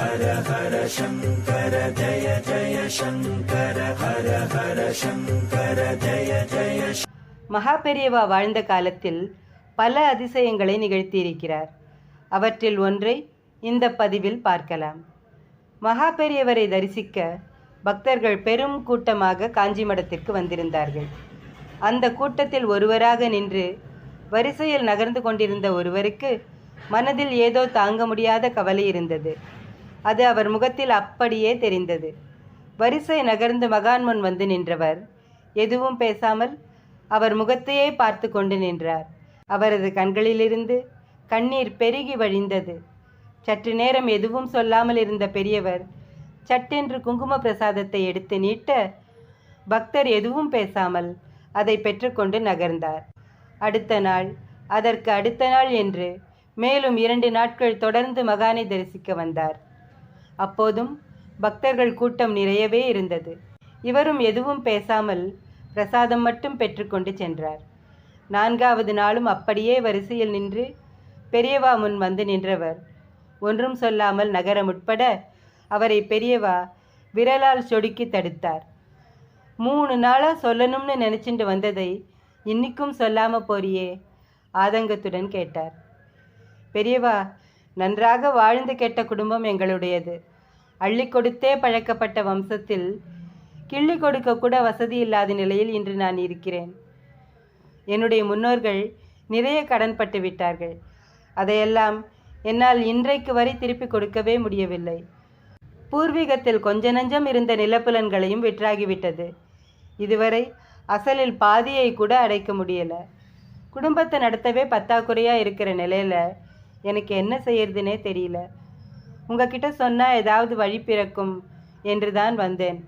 ஹர ஹர சங்கர ஜய ஜய சங்கர ஹர ஹர சங்கர ஜய ஜய மகா பெரியவா வாழ்ந்த காலத்தில் பல அதிசயங்களை நிகழ்த்தியிருக்கிறார். அவற்றில் ஒன்றை இந்த பதிவில் பார்க்கலாம். மகா பெரியவரை தரிசிக்க பக்தர்கள் பெரும் கூட்டமாக காஞ்சி மடத்திற்கு வந்திருந்தார்கள். அந்த கூட்டத்தில் ஒருவராக நின்று வரிசையில் நகர்ந்து கொண்டிருந்த ஒருவருக்கு மனதில் ஏதோ தாங்க முடியாத கவலை இருந்தது. அது அவர் முகத்தில் அப்படியே தெரிந்தது. வரிசை நகர்ந்து மகான் முன் வந்து நின்றவர். எதுவும் பேசாமல் அவர் முகத்தையே பார்த்து கொண்டு நின்றார். அவரது கண்களிலிருந்து கண்ணீர் பெருகி வழிந்தது. சற்று நேரம் எதுவும் சொல்லாமல் இருந்த பெரியவர் சட்டென்று குங்கும பிரசாதத்தை எடுத்து நீட்ட பக்தர் எதுவும் பேசாமல் அதை பெற்றுக்கொண்டு நகர்ந்தார். அடுத்த நாள் அதற்கு அடுத்த நாள் என்று மேலும் இரண்டு நாட்கள் தொடர்ந்து மகானை தரிசிக்க வந்தார். அப்போதும் பக்தர்கள் கூட்டம் நிறையவே இருந்தது. இவரும் எதுவும் பேசாமல் பிரசாதம் மட்டும் பெற்றுக்கொண்டு சென்றார். நான்காவது நாளும் அப்படியே வரிசையில் நின்று பெரியவா முன் வந்து நின்றவர். ஒன்றும் சொல்லாமல் நகரம் உட்பட அவரை பெரியவா விரலால் சொடுக்கி தடுத்தார். மூணு நாளாக சொல்லணும்னு நினச்சிட்டு வந்ததை இன்னிக்கும் சொல்லாமல் போறியே? ஆதங்கத்துடன் கேட்டார். பெரியவா நன்றாக வாழ்ந்து கெட்ட குடும்பம் எங்களுடையது. அள்ளி கொடுத்தே பழக்கப்பட்ட வம்சத்தில் கிள்ளி கொடுக்க கூட வசதி இல்லாத நிலையில் இன்று நான் இருக்கிறேன். என்னுடைய முன்னோர்கள் நிறைய கடன்பட்டு விட்டார்கள். அதையெல்லாம் என்னால் இன்றைக்கு வரை திருப்பி கொடுக்கவே முடியவில்லை. பூர்வீகத்தில் கொஞ்ச நஞ்சம் இருந்த நிலப்புலன்களையும் விற்றாகிவிட்டது. இதுவரை அசலில் பாதியை கூட அடைக்க முடியல. குடும்பத்தை நடத்தவே பத்தாக்குறையாக இருக்கிற நிலையில் எனக்கு என்ன செய்யறதுனே தெரியல. உங்ககிட்ட சொன்னால் ஏதாவது வழி பிறக்கும் என்று தான் வந்தேன்.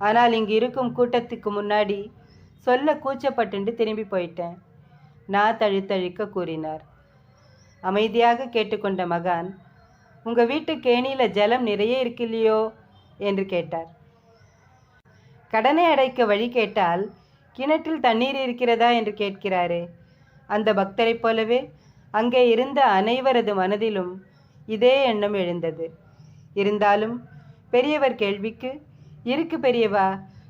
ஆனால் இங்கு இருக்கும் கூட்டத்துக்கு முன்னாடி சொல்ல கூச்சப்பட்டுண்டு திரும்பி போயிட்டேன். நான் தழுத்தழுக்க கூறினார். அமைதியாக கேட்டுக்கொண்ட மகான் உங்கள் வீட்டு கேணியில் ஜலம் நிறைய இருக்கில்லையோ? என்று கேட்டார். கடனை அடைக்க வழி கேட்டால் கிணற்றில் தண்ணீர் இருக்கிறதா? என்று கேட்கிறாரே. அந்த பக்தரைப் போலவே அங்கே இருந்த அனைவரது மனதிலும் இதே எண்ணம் எழுந்தது. இருந்தாலும் பெரியவர் கேள்விக்கு இருக்கு பெரியவா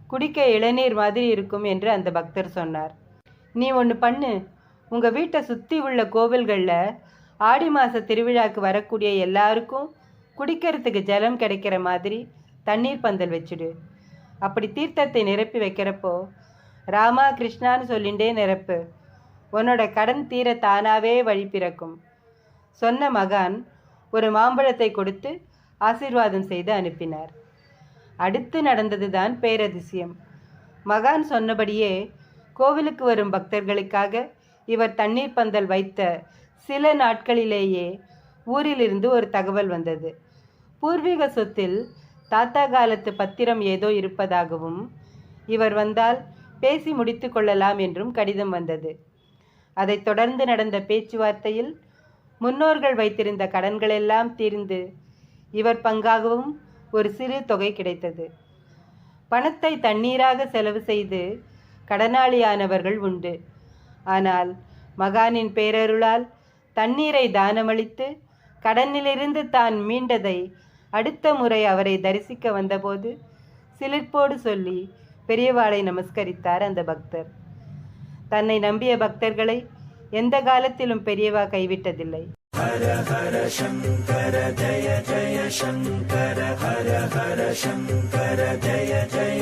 குடிக்க இளநீர் மாதிரி இருக்கும் என்று அந்த பக்தர் சொன்னார். நீ ஒன்று பண்ணு. உங்கள் வீட்டை சுற்றி உள்ள கோவில்களில் ஆடி மாத திருவிழாக்கு வரக்கூடிய எல்லாருக்கும் குடிக்கிறதுக்கு ஜலம் கிடைக்கிற மாதிரி தண்ணீர் பந்தல் வச்சுடு. அப்படி தீர்த்தத்தை நிரப்பி வைக்கிறப்போ ராமா கிருஷ்ணான்னு சொல்லிண்டே நிரப்பு. உன்னோட கடன் தீர தானாவே வழி பிறக்கும். சொன்ன மகான் ஒரு மாம்பழத்தை கொடுத்து ஆசீர்வாதம் செய்து அனுப்பினார். அடுத்து நடந்ததுதான் பேரதிசயம். மகான் சொன்னபடியே கோவிலுக்கு வரும் பக்தர்களுக்காக இவர் தண்ணீர் பந்தல் வைத்த சில நாட்களிலேயே ஊரிலிருந்து ஒரு தகவல் வந்தது. பூர்வீக சொத்தில் தாத்தா காலத்து பத்திரம் ஏதோ இருப்பதாகவும் இவர் வந்தால் பேசி முடித்து கொள்ளலாம் என்றும் கடிதம் வந்தது. அதைத் தொடர்ந்து நடந்த பேச்சுவார்த்தையில் முன்னோர்கள் வைத்திருந்த கடன்களெல்லாம் தீர்ந்து இவர் பங்காகவும் ஒரு சிறு தொகை கிடைத்தது. பணத்தை தண்ணீராக செலவு செய்து கடனாளியானவர்கள் உண்டு. ஆனால் மகானின் பேரருளால் தண்ணீரை தானமளித்து கடனிலிருந்து தான் மீண்டதை அடுத்த முறை அவரை தரிசிக்க வந்தபோது சிலிர்ப்போடு சொல்லி பெரியவாளை நமஸ்கரித்தார் அந்த பக்தர். தன்னை நம்பிய பக்தர்களை எந்த காலத்திலும் பெரியவா கைவிட்டதில்லை. ஹர ஹர சங்கர ஜய ஜய சங்கர ஹர ஹர சங்கர ஜய ஜய